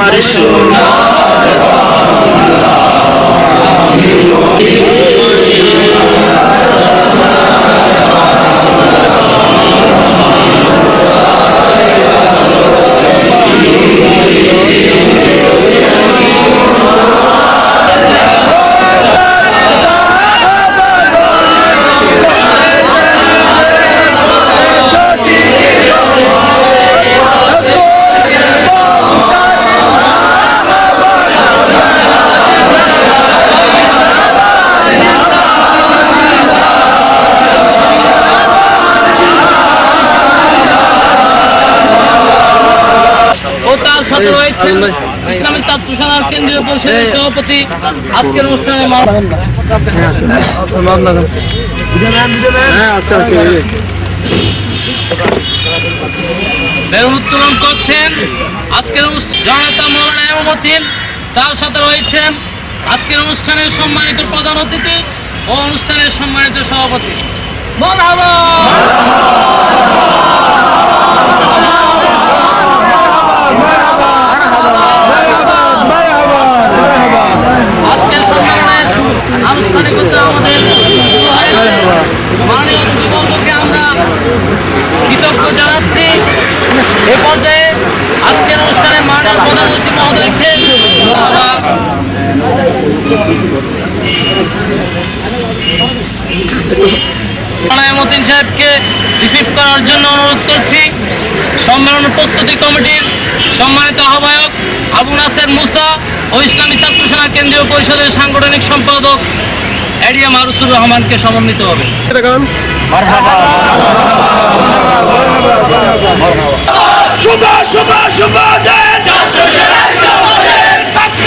আমার সোনার সাথে রয়েছেন ইসলামী ছাত্র সেনার কেন্দ্রীয় পরিষদের সভাপতি আজকের অনুষ্ঠানে বেলুন উত্তোলন করছেন আজকের অনুষ্ঠান জননেতা মৌলানা তার সাথে রয়েছেন আজকের অনুষ্ঠানের সম্মানিত প্রধান অতিথি ও অনুষ্ঠানের সম্মানিত সভাপতি। আজকের আনুষ্ঠানিকতা আমাদের মাননীয় অতিথিবর্গকে আমরা কৃতজ্ঞ জানাচ্ছি। এ পর্যায়ে আজকের অনুষ্ঠানে মাননীয় প্রধান অতিথি মহোদয়কে মতিন সাহেবকে রিসিভ করার জন্য অনুরোধ করছি। সম্মেলন প্রস্তুতি কমিটির সম্মানিত আহ্বায়ক আবু নাসের মুসা ও ইসলামী ছাত্র সেনা কেন্দ্রীয় পরিষদের সাংগঠনিক সম্পাদক এডিএম আরুসুর রহমানকে সমন্বিত হবে। শুভ শুভ শুভ দিন ছাত্র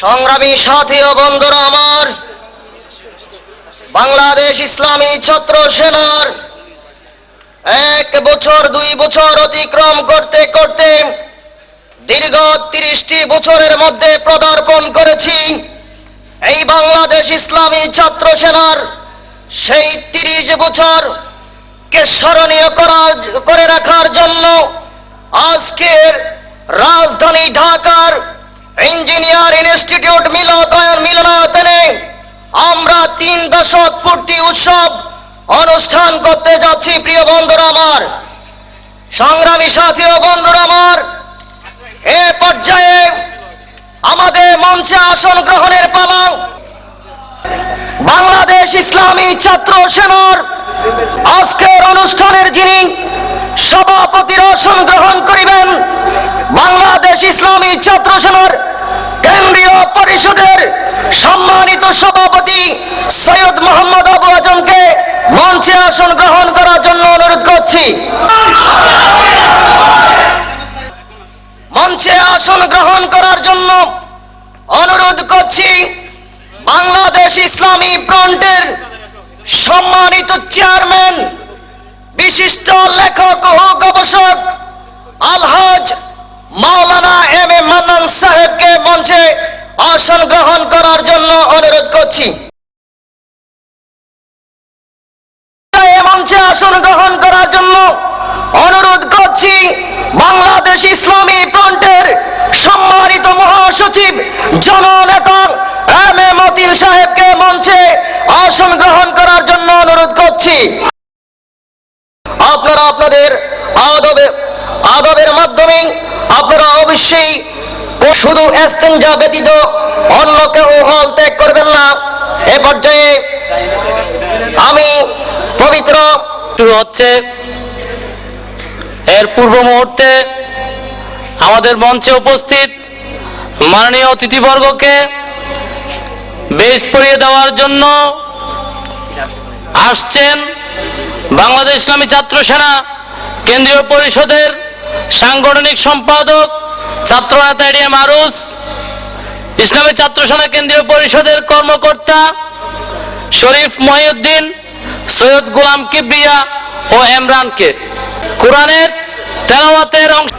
সংগ্রামী সাথী ও বন্ধুরা আমার বাংলাদেশ ইসলামী ছাত্র সেনার, এক বছর, দুই বছর অতিক্রম করতে করতে দীর্ঘ তিরিশটি বছরের মধ্যে পদার্পণ করেছি। এই বাংলাদেশ ইসলামী ছাত্র সেনার সেই তিরিশ বছর কে স্মরণীয় করা করে রাখার জন্য আজকের রাজধানী ঢাকার ইঞ্জিনিয়ার ইনস্টিটিউট মিলনায়তন আমরা তিন দশক পূর্তি উৎসব অনুষ্ঠান করতে যাচ্ছি, প্রিয় বন্ধুরা আমার। সংগ্রামী সাথী ও বন্ধুরা আমার, এ পর্যায়ে আমাদের মঞ্চে আসন গ্রহণের পালা। বাংলাদেশ ইসলামী ছাত্র সেনার আজকের অনুষ্ঠানের যিনি সভাপতির আসন গ্রহণ করিবেন, বাংলাদেশ ইসলামী ছাত্র সেনার কেন্দ্রীয় পরিষদের সম্মানিত সভাপতি সৈয়দ মোহাম্মদ আবু আজমকে মঞ্চে আসন গ্রহণ করার জন্য অনুরোধ করছি। মঞ্চে আসন গ্রহণ করার জন্য অনুরোধ করছি বাংলাদেশ ইসলামী ফ্রন্টের সম্মানিত চেয়ারম্যান, বিশিষ্ট লেখক ও গবেষক আলহাজ মাওলানা এম এ মান্নান সাহেবকে মঞ্চে আসন গ্রহণ করার জন্য অনুরোধ করছি। আসন গ্রহণ করার জন্য অনুরোধ করছি বাংলাদেশ ইসলামী ফ্রন্টের সম্মানিত মহাসচিব জননেতা এম এ মতিন সাহেবকে মঞ্চে আসন গ্রহণ করার জন্য অনুরোধ করছি। আপনারা আপনাদের আদবে আদবের মাধ্যমে অবশ্যই শুধু এস্তেঞ্জা ব্যতীত অন্য কেউ হল ত্যাগ করবেন না। এ পর্যায়ে আমি পবিত্র হচ্ছে, এর পূর্ব মুহূর্তে আমাদের মঞ্চে উপস্থিত মাননীয় অতিথিবর্গকে বেশ পরিয়ে দেওয়ার জন্য আসছেন বাংলাদেশ ইসলামী ছাত্র সেনা কেন্দ্রীয় পরিষদের সাংগঠনিক সম্পাদক ছাত্রনেতা এডিএম আরুস ইসলামী ছাত্র সেনা কেন্দ্রীয় পরিষদের কর্মকর্তা শরীফ মহিউদ্দিন, সৈয়দ গোলাম কিবরিয়া ও এমরানকে কোরআনের তেলাওয়াতের অংশ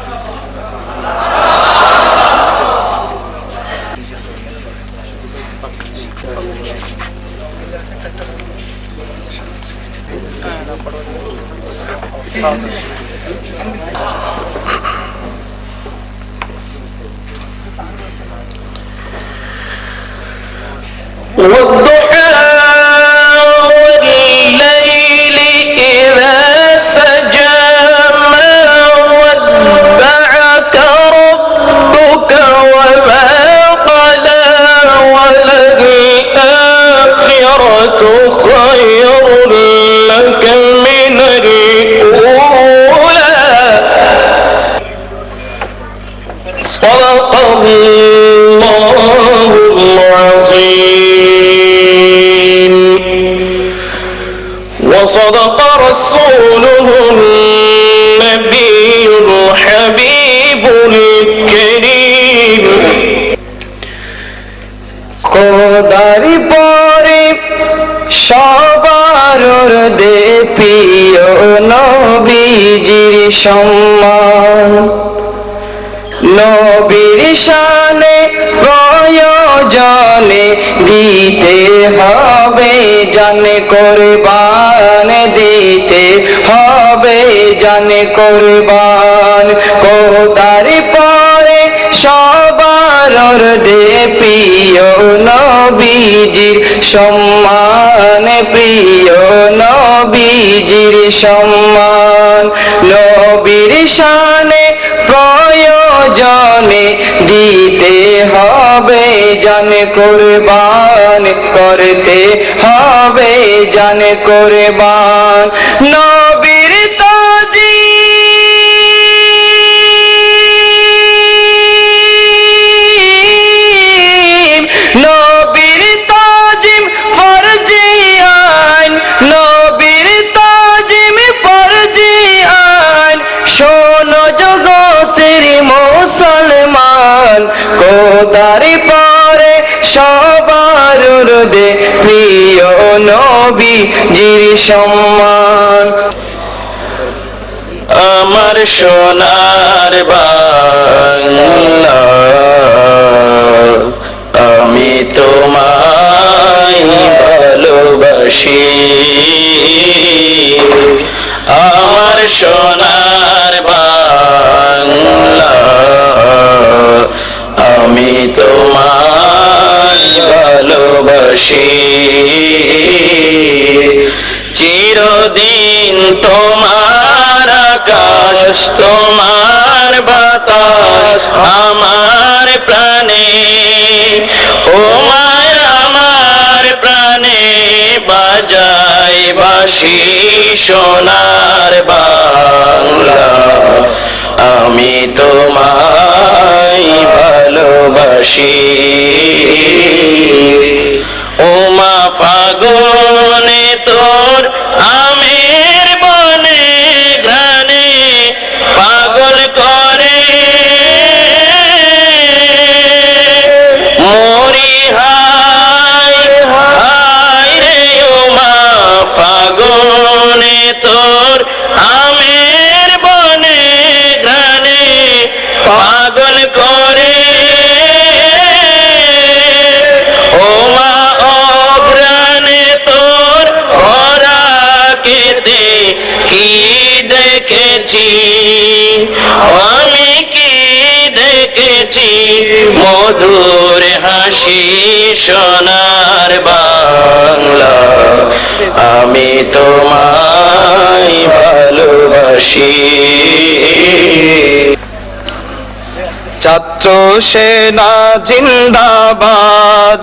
صدق الله العظيم وصدق رسوله النبي الحبيب الكريم কোদারি পরে সবার দে প্রিয় নবীজির সম্মান নবীর শানে প্রয়োজনে দিতে হবে, জানে কোরবান দিতে হবে, জানে কোরবান। কোদারি পরে সবার দে প্রিয় নবীজির সম্মান, প্রিয় নবীজির সম্মান। নবীর শানে দিতে হবে জান কোরবান করতে হবে জান কোরবান। নবীর কোদারি পরে সবার দে প্রিয় নবী জির সম্মান। আমার সোনার বাংলা, আমি তোমায় ভালোবাসি। আমার সোনার তোমার বাতাস আমার প্রাণে। ও মায়া আমার প্রাণে বাজায় বাসি সোনার বাংলা। আমি তোমায় ভালোবাসি। মধুর হাসি সোনার বাংলা। আমি তোমায় ভালোবাসি। ছাত্র সেনা জিন্দাবাদ।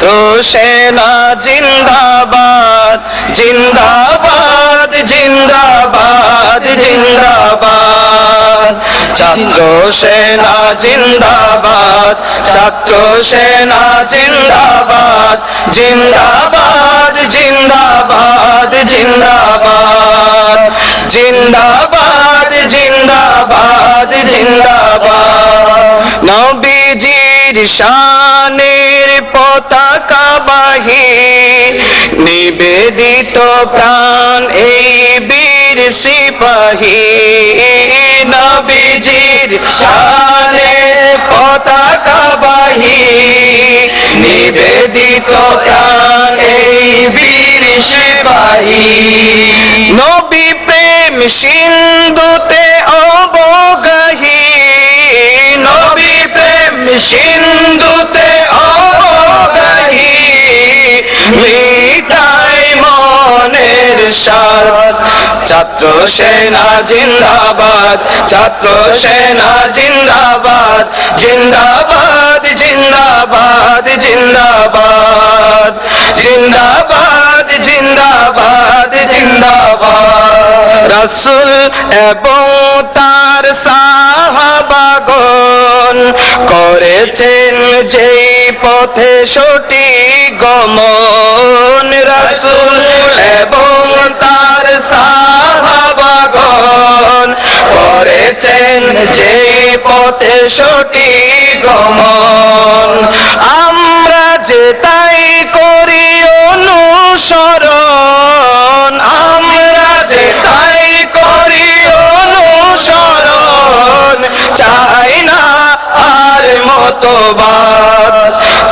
তো সেনা জিন্দাবাদ জিন্দাবাদ জিন্দাবাদ জিন্দাবাদ। ছাত্র সেনা জিন্দাবাদ ছাত্র সেনা জিন্দাবাদ জিন্দাবাদ জিন্দাবাদ জিন্দাবাদ। জিন্দাবাদ জিন্দাবাদ জিন্দাবাদ। নবীজির শানের পতাকা বাহি নিবেদিত প্রাণ এই বীর সিপাহি। নবীজির শানের পতাকা বাহি নিবেদিত প্রাণ এই বীর সিপাহি। নবী প্রেম সিন্ধুতে অবগাহী। সিন্ধুতে অবগাহী মিটাই মনের সার ছাত্র সেনা জিন্দাবাদ, ছাত্র সেনা জিন্দাবাদ জিন্দাবাদ জিন্দাবাদ জিন্দাবাদ। জিন্দাবাদ জিন্দাবাদ জিন্দাবাদ। রাসুল এবং তার সাহাবাগন করেছেন যেই পথে সঠিক গমন রসুল এবং তার সাহাবাগন করেছেন যেই পথে সঠিক গমন মতবাদ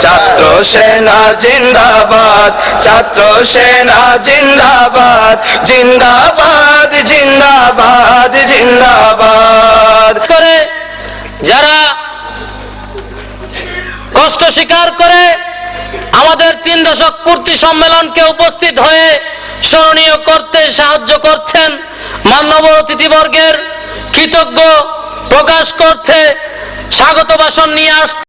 ছাত্র সেনা জিন্দাবাদ, ছাত্র সেনা জিন্দাবাদ জিন্দাবাদ জিন্দাবাদ জিন্দাবাদ। করে যারা কষ্ট স্বীকার করে আমাদের তিন দশক পূর্তি সম্মেলনকে উপস্থিত হয়ে স্মরণীয় করতে সাহায্য করছেন মান্যব অতিথিবর্গের কৃতজ্ঞ প্রকাশ করতে স্বাগত ভাষণ নিয়ে আসছে